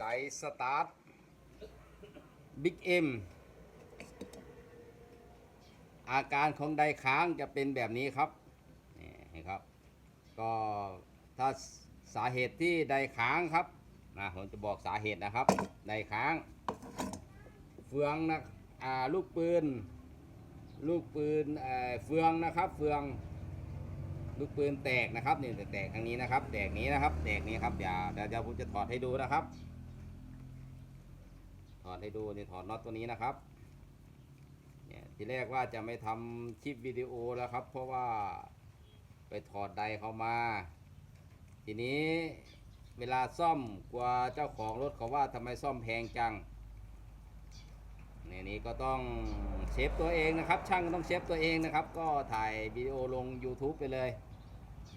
ไดสตาร์ทบิ๊กเอ็มอาการของไดค้างจะเป็นแบบนี้ครับนี่ครับ ก็ถ้าสาเหตุที่ไดค้างครับนะผมจะบอกสาเหตุนะครับ ไดค้าง เฟืองนะอ่าลูกปืน ลูกปืนเฟืองนะครับ เฟืองลูกปืนแตกนะครับนี่แตกทางนี้นะครับ แตกนี้นะครับ แตกนี้ครับเดี๋ยวเดี๋ยวเดี๋ยวผมจะถอดให้ดูนะครับ ถอดให้ดูนี่ถอดน็อตตัวนี้นะครับเนี่ยทีแรกว่าจะไม่ทำคลิปวิดีโอแล้วครับ เพราะว่าไปถอดไดเขามา ทีนี้เวลาซ่อมกลัวเจ้าของรถเขาว่าทำไมซ่อมแพงจังนี่นี้ก็ต้องเชฟตัวเองนะครับ ช่างก็ต้องเชฟตัวเองนะครับ ก็ถ่ายวิดีโอลง YouTube ไปเลย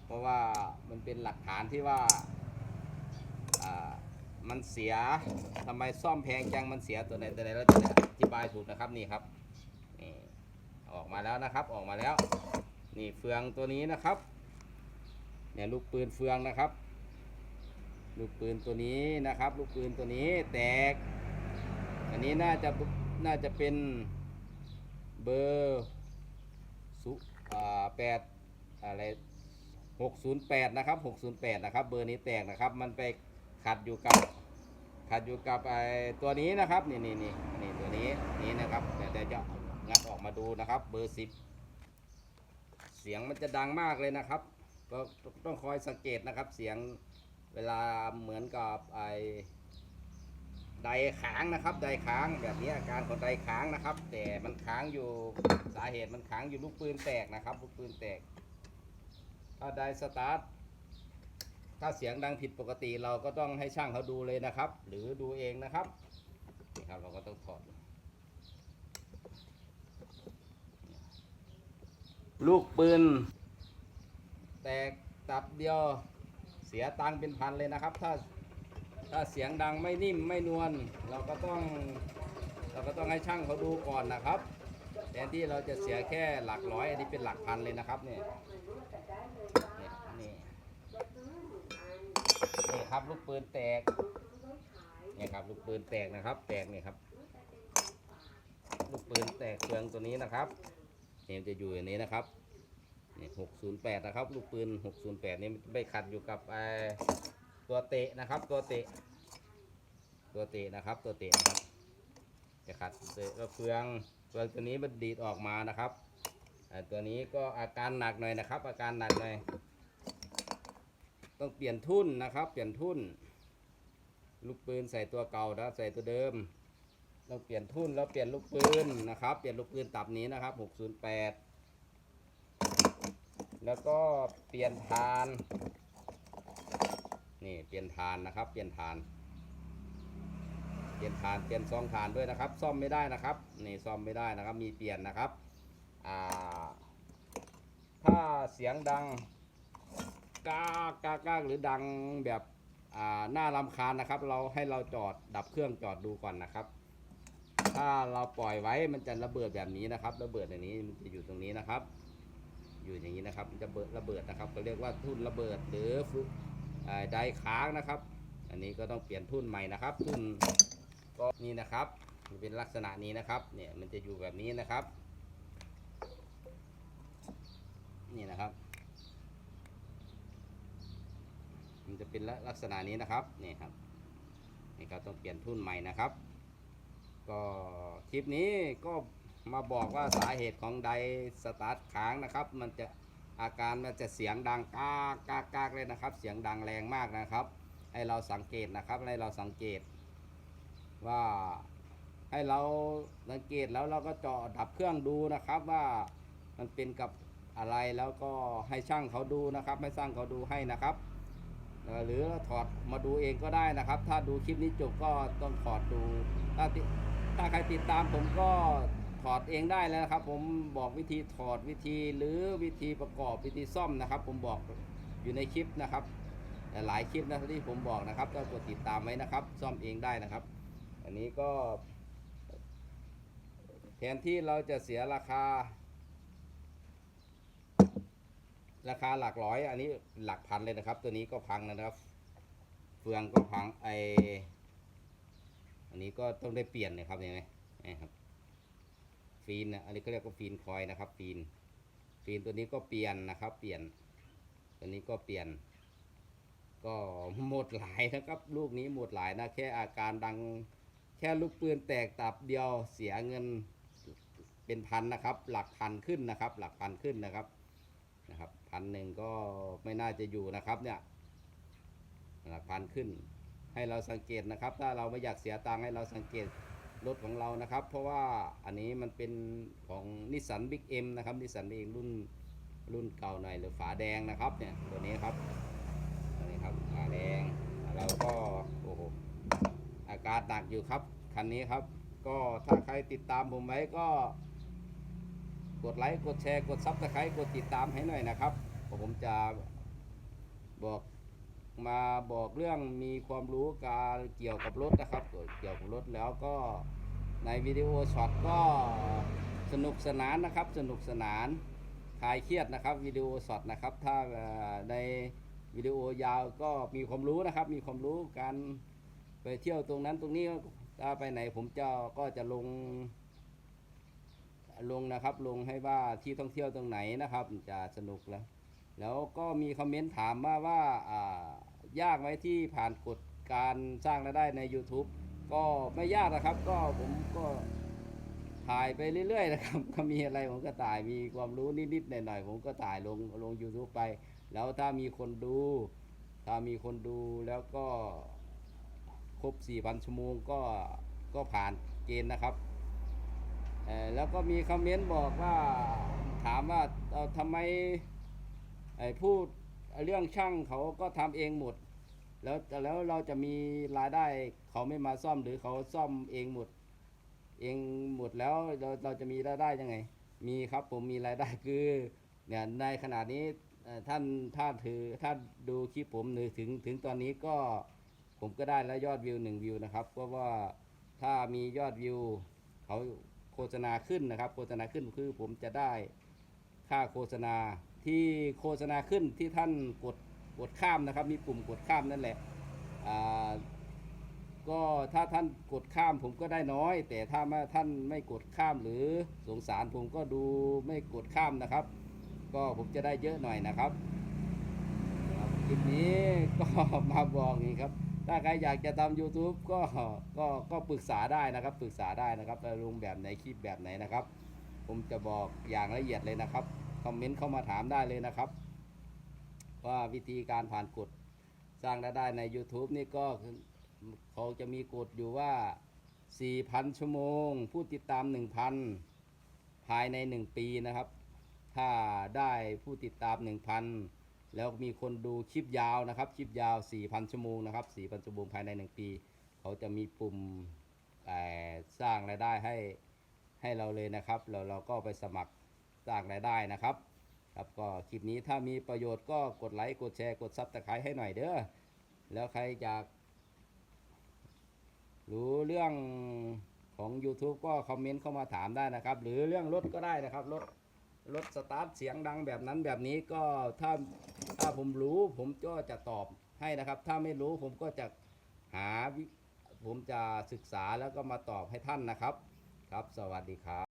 เพราะว่ามันเป็นหลักฐานที่ว่า มันเสียทำไมซ่อมแพงจังมันเสียตัวไหนตัวไหนเราจะอธิบายถูกนะครับนี่ครับนี่ออกมาแล้วนะครับออกมาแล้ว นี่เฟืองตัวนี้นะครับเนี่ยลูกปืนเฟืองนะครับ ลูกปืนตัวนี้นะครับ ลูกปืนตัวนี้แตก อันนี้น่าจะน่าจะเป็นเบอร์สุอ่าแปดอะไรหกศูนะครับหกศูนย์แปดนะครับ เบอร์นี้แตกนะครับ มันไปขัดอยู่กับ ขัดอยู่กับไอ้ตัวนี้นะครับนี่นี่นี่นี่ตัวนี้นี่นะครับเดี๋ยวเดี๋ยวจะงัดออกมาดูนะครับ เบอร์สิบเสียงมันจะดังมากเลยนะครับ ก็ต้องคอยสังเกตนะครับ เสียงเวลาเหมือนกับไอไดค้างนะครับ ไดค้างแบบนี้อาการของไดค้างนะครับ แต่มันค้างอยู่สาเหตุมันค้างอยู่ลูกปืนแตกนะครับ ลูกปืนแตกถ้าไดสตาร์ท ถ้าเสียงดังผิดปกติเราก็ต้องให้ช่างเขาดูเลยนะครับ หรือดูเองนะครับนี่ครับเราก็ต้องถอด ลูกปืน แตกตับเดียวเสียตังค์เป็นพันเลยนะครับ ถ้าถ้าเสียงดังไม่นิ่มไม่นวลเราก็ต้องเราก็ต้องให้ช่างเขาดูก่อนนะครับแทนที่เราจะเสียแค่หลักร้อยอันนี้เป็นหลักพันเลยนะครับเนี่ยเนี่ยนี่ นี่ครับ ลูกปืนแตกเนี่ยครับ ลูกปืนแตกนะครับ แตกนี่ครับ ลูกปืนแตกเฟืองตัวนี้นะครับเนี่ยจะอยู่อย่างนี้นะครับนี่หกศูนย์แปดนะครับ ลูกปืนหกศูนย์แปดนี่มันไปขัดอยู่กับไอตัวเตะนะครับ ตัวเตะ ตัวเตะนะครับ ตัวเตะนะครับจะขัดเตะก็เฟืองเฟืองตัวนี้มันดีดออกมานะครับอ่าตัวนี้ก็อาการหนักหน่อยนะครับ อาการหนักหน่อย ต้องเปลี่ยนทุ่นนะครับ เปลี่ยนทุ่น ลูกปืนใส่ตัวเก่านะใส่ตัวเดิมต้องเปลี่ยนทุ่นแล้วเปลี่ยนลูกปืนนะครับ เปลี่ยนลูกปืนตับนี้นะครับ 608 แล้วก็เปลี่ยนทาน นี่เปลี่ยนฐานนะครับ เปลี่ยนฐาน เปลี่ยนฐานเปลี่ยนซองฐานด้วยนะครับ ซ่อมไม่ได้นะครับ นี่ซ่อมไม่ได้นะครับ มีเปลี่ยนนะครับ อ่า ถ้าเสียงดัง กากกากากหรือดังแบบอ่าหน้ารำคาญนะครับ เราให้เราจอดดับเครื่องจอดดูก่อนนะครับ ถ้าเราปล่อยไว้มันจะระเบิดแบบนี้นะครับ ระเบิดอย่างนี้มันจะอยู่ตรงนี้นะครับ อยู่อย่างนี้นะครับมันจะเบิดระเบิดนะครับก็เรียกว่าทุ่นระเบิดหรือฟุอไดค้างนะครับ อันนี้ก็ต้องเปลี่ยนทุ่นใหม่นะครับ ทุ่นก็นี่นะครับเป็นลักษณะนี้นะครับเนี่ยมันจะอยู่แบบนี้นะครับ นี่นะครับ มันจะ เป็นลักษณะนี้นะครับนี่ครับนี่ครับต้องเปลี่ยนทุ่นใหม่นะครับ ก็คลิปนี้ก็มาบอกว่าสาเหตุของไดสตาร์ทค้างนะครับ มันจะอาการมันจะเสียงดังกากกากกากเลยนะครับ เสียงดังแรงมากนะครับ ให้เราสังเกตนะครับให้เราสังเกต ว่าให้เราสังเกตแล้วเราก็เจาะดับเครื่องดูนะครับว่ามันเป็นกับอะไรแล้วก็ให้ช่างเขาดูนะครับ ให้ช่างเขาดูให้นะครับ หรือถอดมาดูเองก็ได้นะครับ ถ้าดูคลิปนี้จบก็ต้องถอดดูถ้าติถ้าใครติดตามผมก็ถอดเองได้แล้วนะครับ ผมบอกวิธีถอดวิธีหรือวิธีประกอบวิธีซ่อมนะครับ ผมบอกอยู่ในคลิปนะครับหลายคลิปนะที่ผมบอกนะครับก็กดติดตามไว้นะครับ ซ่อมเองได้นะครับ อันนี้ก็ แทนที่เราจะเสียราคา ราคาหลักร้อย อันนี้หลักพันเลยนะครับ ตัวนี้ก็พังนะครับ เฟืองก็พังไออันนี้ก็ต้องได้เปลี่ยนนะครับเห็นไหมนี่ครับฟีนนะอันนี้ก็เรียกว่าฟีนคอยนะครับฟีนฟีนตัวนี้ก็เปลี่ยนนะครับ เปลี่ยน ตัวนี้ก็เปลี่ยน ก็หมดหลายนะครับ ลูกนี้หมดหลายนะแค่อาการดังแค่ลูกปืนแตกตับเดียวเสียเงินเป็นพันนะครับ หลักพันขึ้นนะครับ หลักพันขึ้นนะครับ นะครับพันหนึ่งก็ไม่น่าจะอยู่นะครับเนี่ยพันขึ้นให้เราสังเกตนะครับ ถ้าเราไม่อยากเสียตังค์ให้เราสังเกตรถของเรานะครับ เพราะว่าอันนี้มันเป็นของนิสสันบิ๊กเอ็มนะครับนิสสันเองรุ่นรุ่นเก่าหน่อยหรือฝาแดงนะครับเนี่ยตัวนี้ครับตัวนี้ครับฝาแดงเราก็โอ้โหอาการหนักอยู่ครับคันนี้ครับ ก็ถ้าใครติดตามผมไว้ก็ กดไลค์กดแชร์กดซับสไครต์กดติดตามให้หน่อยนะครับ ผมจะบอกมาบอกเรื่องมีความรู้การเกี่ยวกับรถนะครับ เกี่ยวกับรถแล้วก็ในวิดีโอช็อตก็สนุกสนานนะครับ สนุกสนานคลายเครียดนะครับวิดีโอช็อตนะครับ ถ้าในวิดีโอยาวก็มีความรู้นะครับ มีความรู้การไปเที่ยวตรงนั้นตรงนี้ถ้าไปไหนผมจะก็จะลง ลงนะครับ ลงให้ว่าที่ท่องเที่ยวตรงไหนนะครับ จะสนุกแล้ว แล้วก็มีคอมเมนต์ถามมาว่าอ่ายากไหมที่ผ่านกฎการสร้างรายได้ใน YouTube ก็ไม่ยากนะครับ ก็ผมก็ถ่ายไปเรื่อยๆนะครับ ก็มีอะไรผมก็ถ่ายมีความรู้นิดๆหน่อยๆผมก็ถ่ายลงลง YouTube ไป แล้วถ้ามีคนดู ถ้ามีคนดูแล้วก็ครบ4,000ชั่วโมงก็ก็ผ่านเกณฑ์นะครับ แล้วก็มีคอมเมนต์บอกว่าถามว่าเอ่อทำไมพูดเรื่องช่างเขาก็ทำเองหมด แล้วแล้วเราจะมีรายได้เขาไม่มาซ่อมหรือเขาซ่อมเองหมด เองหมดแล้วเราเราจะมีรายได้ยังไง มีครับผมมีรายได้คือเนี่ยในขณะนี้เอ่อท่านถ้าถือถ้าดูคลิปผมหรือถึงถึงตอนนี้ก็ผมก็ได้แล้วยอดวิวหนึ่งวิวนะครับเพราะว่าถ้ามียอดวิวเขา โฆษณาขึ้นนะครับ โฆษณาขึ้นคือผมจะได้ค่าโฆษณาที่โฆษณาขึ้นที่ท่านกดกดข้ามนะครับ มีปุ่มกดข้ามนั่นแหละก็ถ้าท่านกดข้ามผมก็ได้น้อย แต่ถ้าท่านไม่กดข้ามหรือสงสารผมก็ดูไม่กดข้ามนะครับ ก็ผมจะได้เยอะหน่อยนะครับคลิปนี้ก็มาบอกนี้ครับ ถ้าใครอยากจะทำ YouTube ก็ก็ก็ปรึกษาได้นะครับ ปรึกษาได้นะครับจะลงแบบไหนคลิปแบบไหนนะครับ ผมจะบอกอย่างละเอียดเลยนะครับคอมเมนต์เข้ามาถามได้เลยนะครับ ว่าวิธีการผ่านกฎสร้างรายได้ใน YouTube นี่ก็คือเขาจะมีกฎอยู่ว่า 4,000 ชั่วโมง ผู้ติดตาม 1,000 ภายใน 1 ปีนะครับ ถ้าได้ผู้ติดตาม 1,000 แล้วมีคนดูคลิปยาวนะครับ คลิปยาว 4,000 ชั่วโมงนะครับ 4,000 ชั่วโมงภายใน 1 ปี เขาจะมีปุ่มสร้างรายได้ให้ให้เราเลยนะครับ เราเราก็ไปสมัครสร้างรายได้นะครับ ครับก็คลิปนี้ถ้ามีประโยชน์ก็กดไลค์ กดแชร์ กดซับสไครต์ให้หน่อยเด้อ แล้วใครอยาก รู้เรื่องของ YouTube ก็คอมเมนต์เข้ามาถามได้นะครับ หรือเรื่องรถก็ได้นะครับรถ รถสตาร์ทเสียงดังแบบนั้นแบบนี้ก็ถ้าถ้าผมรู้ผมก็จะตอบให้นะครับ ถ้าไม่รู้ผมก็จะหาผมจะศึกษาแล้วก็มาตอบให้ท่านนะครับ ครับ สวัสดีครับ